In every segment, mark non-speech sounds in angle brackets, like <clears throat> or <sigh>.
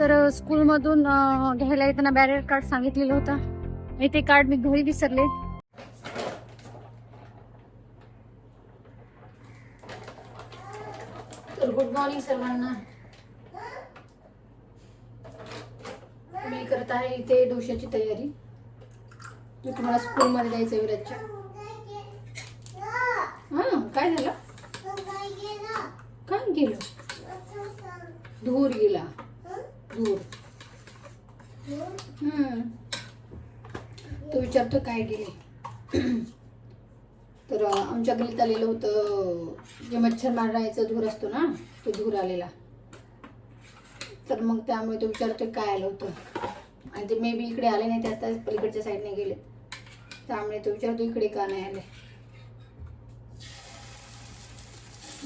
तर स्कूलमधून घ्यायला येताना बॅरियर कार्ड सांगितलेलं होतं. आणि ते कार्ड मी घरी विसरले. तर गुड मॉर्निंग सर्वांना. मी करत आहे इथे डोशाची तयारी. मी तुम्हाला स्कूलमध्ये द्यायचं आहे विराजच्या. हां काय झालं? काय गेलं? धूर गेला. धूर हम्म. तो विचारतो काय गेले. <clears throat> तर आमच्या गलीत आलेलं होतं जे मच्छर मारायचं धूर असतो ना तो धूर आलेला. तर मग त्यामुळे तो विचारतो काय आलं होतं. आणि ते मे बी इकडे आले नाही ते आता पलीकडच्या साईडने गेले. त्यामुळे तो विचारतो इकडे का नाही आले.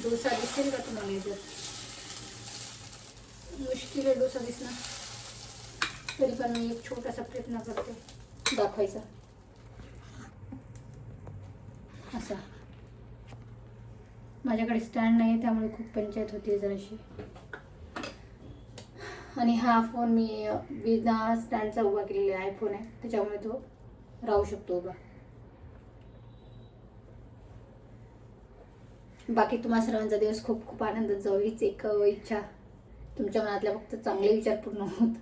डोसा दिसेल का तुम्हाला याच्यात मुश्किल आहे डोसा दिसणं. तरी पण मी एक छोटासा प्रयत्न करते. दाखवायचा. असा. माझ्याकडे स्टँड नाही त्यामुळे खूप पंचायत होती जराशी. आणि हा फोन मी विना स्टँडचा उभा केलेला आयफोन आहे. त्याच्यामुळे तो राहू शकतो उभा. बाकी तुम्हा सर्वांचा दिवस खूप खूप आनंद जाऊ हीच एक इच्छा. तुमच्या मनातल्या फक्त चांगले विचार पूर्ण होत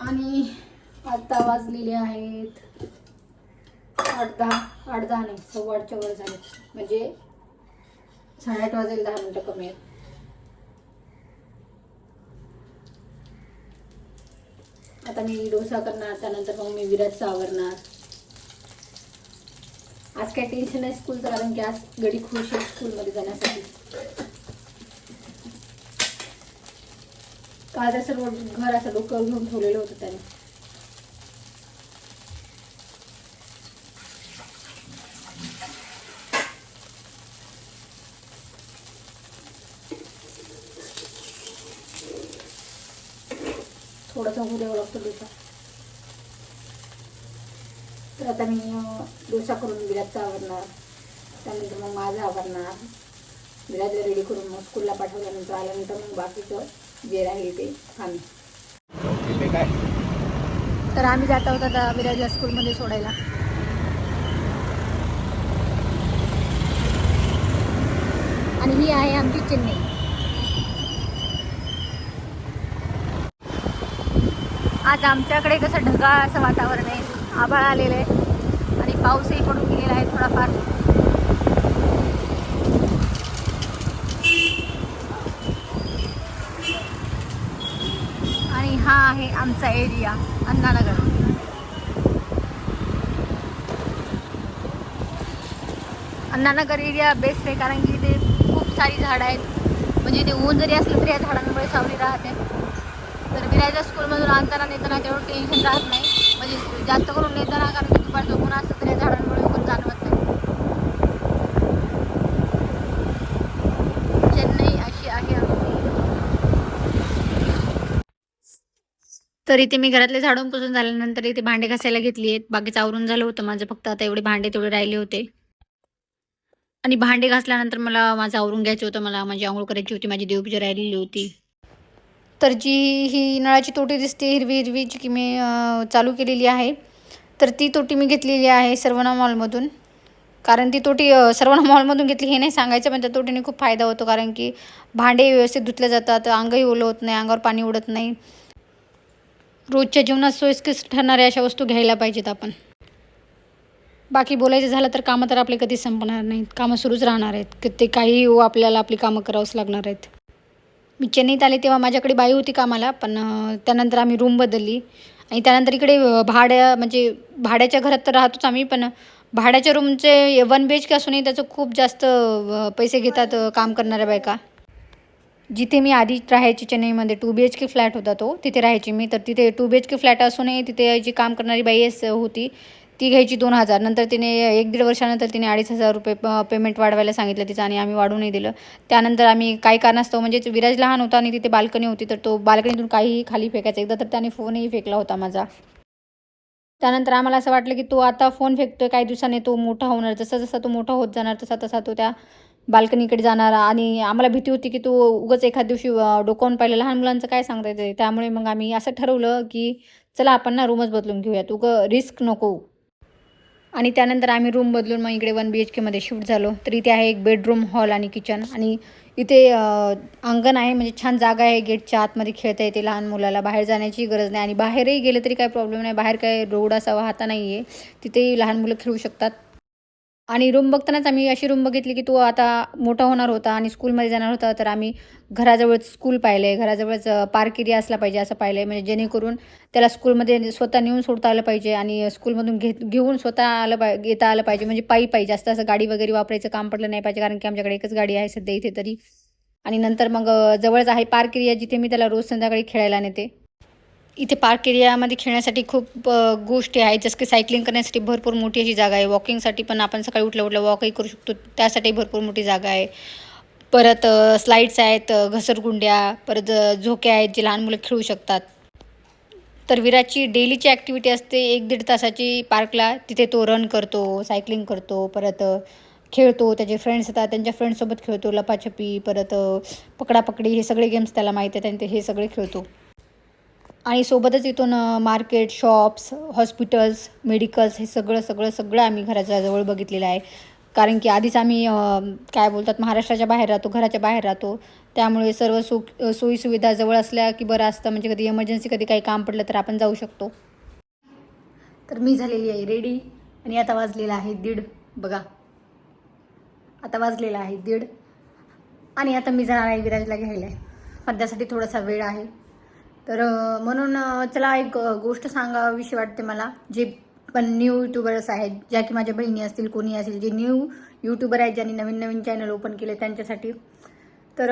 आणि आता वाजलेले आहेत आठ दहा आठ दहा नाही सव्वा आठच्या वर झाले. म्हणजे साडेआठ वाजेल दहा मिनटं कमी आहेत. आता मी डोसा करणार त्यानंतर मग मी विराजचा आवरणार आज काही टेन्शन नाही स्कूलचं कारण की आज गडी खुश आहे स्कूलमध्ये जाण्यासाठी. काल त्या सर्व घर असं डोकं घेऊन ठेवलेलं होतं त्याने. थोडासा होऊ लागतो डोसा तर आता मी डोसा करून विराटचा आवरणार. त्यानंतर मग माझा आवरणार. विराटला रेडी करून मग स्कूलला पाठवल्यानंतर आल्यानंतर मग बाकीचं जे राहील ते आम्ही. तर आम्ही जात आहोत आता विराजला स्कूलमध्ये सोडायला. आणि ही आहे आमची चेन्नई. आज आमच्याकडे कसं ढगाळ असं वातावरण आहे. आभाळ आलेलं आहे. आणि पाऊसही पडून गेलेला आहे थोडाफार. आणि हा आहे आमचा area Annanagar. Annanagar area best आहे कारण की इथे खूप सारी झाडं आहेत. म्हणजे इथे ऊन जरी असलं तरी या झाडांमुळे सावली राहते. तर विरायच्या स्कूलमधून आणताना नेताना तेवढं टेन्शन राहत नाही. जास्त करून नेताना कारण की दुपारचं ऊन असतं तर या झाडांमुळे ऊन जाणवत नाही. चेन्नई अशी आहे तर इथे मी घरातले झाडून पुसून झाल्यानंतर इथे भांडे घासायला घेतली आहेत. बाकीचं आवरून झालं होतं माझं फक्त. आता एवढे भांडे तेवढे राहिले होते. आणि भांडे घासल्यानंतर मला माझं आवरून घ्यायचं होतं. मला माझी आंघोळ करायची होती. माझी देवपूजा राहिलेली होती. तर जी ही नळाची तोटी दिसते हिरवी हिरवी जी की मी चालू केलेली आहे तर ती तोटी मी घेतलेली आहे सर्वना मॉलमधून. कारण ती तोटी अं, सर्वना मॉलमधून घेतली हे नाही सांगायचं पण त्या तोटीने खूप फायदा होतो कारण की भांडे व्यवस्थित धुतले जातात अंगही ओलं होत नाही अंगावर पाणी उडत नाही. रोजच्या जीवनात सोयीस्कर ठरणाऱ्या अशा वस्तू घ्यायला पाहिजेत आपण. बाकी बोलायचं झालं तर कामं तर आपले कधीच संपणार नाहीत. कामं सुरूच राहणार आहेत. की ते काहीही हो, आपल्याला आपली कामं करावंच लागणार आहेत. मी चेन्नईत आले तेव्हा माझ्याकडे बाई होती कामाला पण त्यानंतर आम्ही रूम बदलली. आणि त्यानंतर इकडे भाड्या म्हणजे भाड्याच्या घरात तर राहतोच आम्ही पण भाड्याच्या रूमचे वन बी एच के असूनही त्याचं खूप जास्त पैसे घेतात काम करणाऱ्या बायका. जिथे मी आधी राहायची चेन्नईमध्ये two B H K flat होता तो तिथे राहायची मी. तर तिथे two B H K flat असूनही तिथे जी काम करणारी बाई होती ती घ्यायची दोन हजार. नंतर तिने एक दीड वर्षानंतर तिने अडीच हजार रुपये प- पेमेंट वाढवायला सांगितलं तिचं आणि आम्ही वाढवूनही दिलं. त्यानंतर आम्ही काही कारणास्तव म्हणजे विराज लहान होता आणि तिथे बाल्कनी होती तर तो बाल्कनीतून काहीही खाली फेकायचा. एकदा तर त्याने फोनही फेकला होता माझा. त्यानंतर आम्हाला असं वाटलं की तो आता फोन फेकतोय काही दिवसांनी तो मोठा होणार. जसा जसा तो मोठा होत जाणार तसा तसा तो त्या बाल्कनीकडे जाणार. आणि आम्हाला भीती होती की तो उगाच एखाद दिवशी डोकावून पाहिलं. लहान मुलांचं काय सांगता येते त्यामुळे मग आम्ही असं ठरवलं की चला आपण ना रूमच बदलून घेऊयात. उगं रिस्क नको. आणि त्यानंतर आम्ही रूम बदलून मग इकडे वन बी एच केमध्ये शिफ्ट झालो. तर इथे आहे एक बेडरूम हॉल आणि किचन आणि इथे अंगण आहे. म्हणजे छान जागा आहे. गेटच्या आतमध्ये खेळता येते लहान मुलाला. बाहेर जाण्याची गरज नाही. आणि बाहेरही गेलं तरी काही प्रॉब्लेम नाही. बाहेर काय रोड असा वाहता नाही आहे तिथेही लहान मुलं खेळू शकतात. आणि रूम बघतानाच आम्ही अशी रूम बघितली की तो आता मोठा होणार होता आणि स्कूलमध्ये जाणार होता तर आम्ही घराजवळच स्कूल पाहिलं आहे घराजवळच पार्क एरिया असला पाहिजे असं पाहिलं आहे म्हणजे जेणेकरून त्याला स्कूलमध्ये स्वतः नेऊन सोडता आलं पाहिजे आणि स्कूलमधून घेत घेऊन स्वतः आलं पाय येता आलं पाहिजे. म्हणजे पायी पाहिजे जास्त असं गाडी वगैरे वापरायचं काम पडलं नाही पाहिजे कारण की आमच्याकडे एकच गाडी आहे सध्या इथे तरी. आणि नंतर मग जवळच आहे पार्क एरिया जिथे मी त्याला रोज संध्याकाळी खेळायला नेते. इथे पार्क एरियामध्ये खेळण्यासाठी खूप गोष्टी आहेत. जसं की सायकलिंग करण्यासाठी भरपूर मोठी अशी जागा आहे. वॉकिंगसाठी पण आपण सकाळी उठल्या उठल्या वॉकही करू शकतो. त्यासाठी भरपूर मोठी जागा आहे. परत स्लाईड्स आहेत घसरगुंड्या परत झोके आहेत जे लहान मुलं खेळू शकतात. तर विराटची डेलीची ॲक्टिव्हिटी असते एक दीड तासाची पार्कला. तिथे तो रन करतो सायकलिंग करतो परत खेळतो. त्याचे फ्रेंड्स येतात त्यांच्या फ्रेंड्ससोबत खेळतो लपाछपी परत पकडापकडी हे सगळे गेम्स त्याला माहीत आहेत आणि ते हे सगळे खेळतो. आणि सोबतच इथून मार्केट शॉप्स हॉस्पिटल्स मेडिकल्स हे सगळं सगळं सगळं आम्ही घराच्या जवळ बघितलेलं आहे. कारण की आधीच आम्ही काय बोलतात महाराष्ट्राच्या बाहेर राहतो घराच्या बाहेर राहतो. त्यामुळे सर्व सुख सोयीसुविधा जवळ असल्या की बरं असतं. म्हणजे कधी इमर्जन्सी कधी काही काम पडलं तर आपण जाऊ शकतो. तर मी झालेली आहे रेडी आणि आता वाजलेला आहे दीड. बघा. आता वाजलेला आहे दीड. आणि आता मी जाणार आहे विराजला घ्यायला. आहे सध्यासाठी थोडासा वेळ आहे. तर म्हणून चला एक गोष्ट सांगावीशी वाटते मला. जे पण न्यू यूट्यूबर्स आहेत ज्या की माझ्या बहिणी असतील कोणी असेल जे न्यू यूट्यूबर आहेत ज्यांनी नवीन नवीन चॅनल ओपन केले त्यांच्यासाठी. तर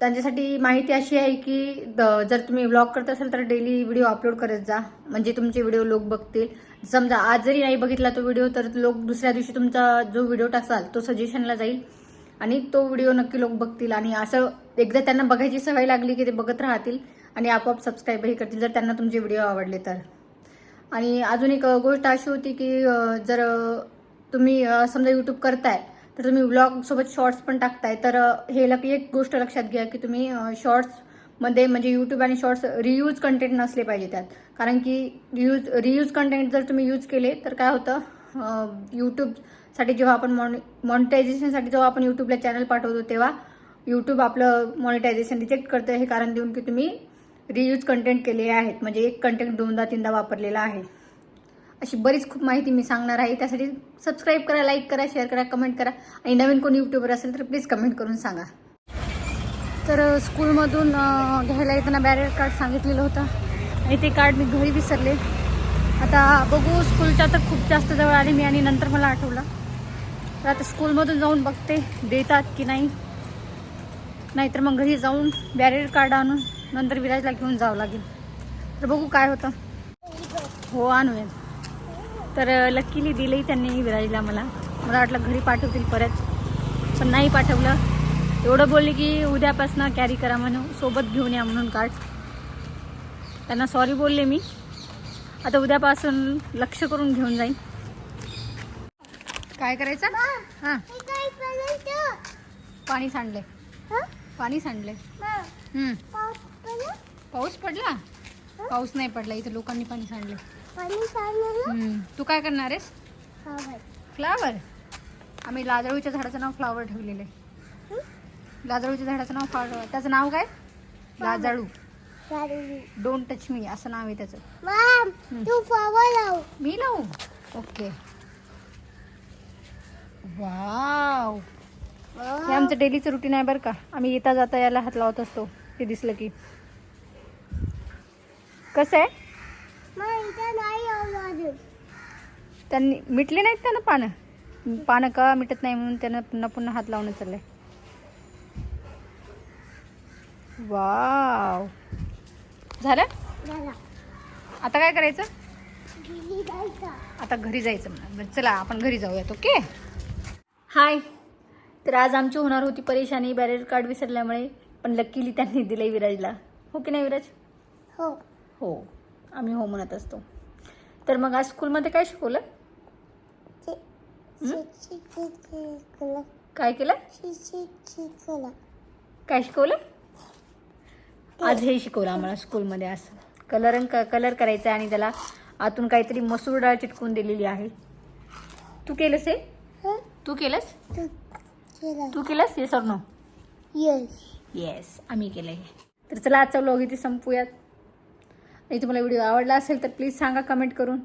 त्यांच्यासाठी माहिती अशी आहे की द- जर तुम्ही व्लॉग करत असाल तर डेली व्हिडिओ अपलोड करत जा. म्हणजे तुमचे व्हिडिओ लोक बघतील. समजा आज जरी नाही बघितला तो व्हिडिओ तर लोक दुसऱ्या दिवशी तुमचा जो व्हिडिओ टाकाल तो सजेशनला जाईल. आणि तो व्हिडिओ नक्की लोक बघतील. आणि असं एकदा त्यांना बघायची सवय लागली की ते बघत राहतील. आणि आपोआप सबस्क्राईबही करतील जर त्यांना तुमचे व्हिडिओ आवडले तर. आणि अजून एक गोष्ट अशी होती की जर तुम्ही समजा यूट्यूब करताय तर तुम्ही व्लॉगसोबत शॉर्ट्स पण टाकताय तर हे लक एक गोष्ट लक्षात घ्या की तुम्ही शॉर्ट्समध्ये म्हणजे यूट्यूब आणि शॉर्ट्स रियूज कंटेंट नसले पाहिजे त्यात. कारण की रियूज रियूज कंटेंट जर तुम्ही यूज केले तर काय होतं यूट्यूबसाठी जेव्हा आपण मॉनि मॉनिटायझेशनसाठी जेव्हा आपण यूट्यूबला चॅनल पाठवतो तेव्हा यूट्यूब आपलं मॉनिटायझेशन रिजेक्ट करतं हे कारण देऊन की तुम्ही रियूज कंटेंट केले आहेत. म्हणजे एक कंटेंट दोनदा तीनदा वापरलेला आहे. अशी बरीच खूप माहिती मी सांगणार आहे. त्यासाठी सबस्क्राईब करा लाईक करा शेअर करा कमेंट करा. आणि नवीन कोणी यूट्यूबर असेल तर प्लीज कमेंट करून सांगा. तर स्कूलमधून घ्यायला येताना बॅरियर कार्ड सांगितलेलं होतं. आणि ते कार्ड मी घरी विसरले. आता बघू स्कूलच्या तर खूप जास्त जवळ आले मी आणि नंतर मला आठवलं. तर आता स्कूलमधून जाऊन बघते देतात की नाही. नाहीतर मग घरी जाऊन बॅरियर कार्ड आणून नंतर विराजला घेऊन जावं लागेल. तर बघू काय होतं. हो आणूया तर लकीली दिलंही त्यांनी विराजला मला. मला वाटलं घरी पाठवतील परत. पण नाही पाठवलं. एवढं बोलले की उद्यापासून कॅरी करा म्हणून सोबत घेऊन या म्हणून कार्ड त्यांना सॉरी बोलले मी. आता उद्यापासून लक्ष करून घेऊन जाईन. काय करायचं? हां. पाणी सांडले पाणी सांडले. पाऊस पडला? पाऊस नाही पडला इथे लोकांनी पाणी सांडले. तू काय करणार आहेस? फ्लावर आम्ही लाजळूच्या झाडाचं नाव फ्लावर ठेवलेलं आहे. लाजळूच्या झाडाचं नाव फ्लावर त्याचं नाव काय? लाजाळू डोंट टच मी असं नाव आहे त्याचं. तू फवा लाव. मी लावू? ओके वाव हे आमचं डेलीचं रुटीन आहे बरं का. आम्ही येता जाता याला हात लावत असतो. ते दिसलं की. कसं आहे? त्यांनी मिटले नाहीत त्यानं पानं? पानं का मिटत नाही म्हणून त्यानं पुन्हा पुन्हा हात लावणं चाललंय. वाव. झालं? झाला. आता काय करायचं? आता घरी जायचं म्हणा. बरं चला आपण घरी जाऊयात ओके? हाय. तर आज आमची होणार होती परेशानी. बॅरियर कार्ड विसरल्यामुळे पण लकीली त्यांनी दिलंय विराजला. हो की नाही विराज? हो. हो. आम्ही हो म्हणत असतो. तर मग आज स्कूलमध्ये काय शिकवलं. काय केलं? काय शिकवलं? आज हे शिकवलं आम्हाला स्कूलमध्ये असं. कलर कलर करायचं आणि त्याला आतून काहीतरी मसूर डाळ चिटकून दिलेली आहे. तू केलंस हं? तू केलंस? तू केला. तू केलंस? येस और नो येस येस आम्ही केलं आहे तर चला आजचा व्लॉग इथे संपूयात. आणि तुम्हाला व्हिडिओ आवडला असेल तर प्लीज सांगा कमेंट करून.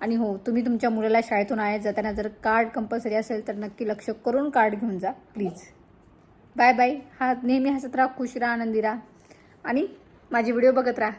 आणि हो तुम्ही तुमच्या मुलाला शाळेतून आणायला जाताना जर कार्ड कंपल्सरी असेल तर नक्की लक्ष करून कार्ड घेऊन जा प्लीज बाय बाय हा नेहमी हसत राहा खुश राहा आनंदी राहा. आणि माझे व्हिडिओ बघत राहा.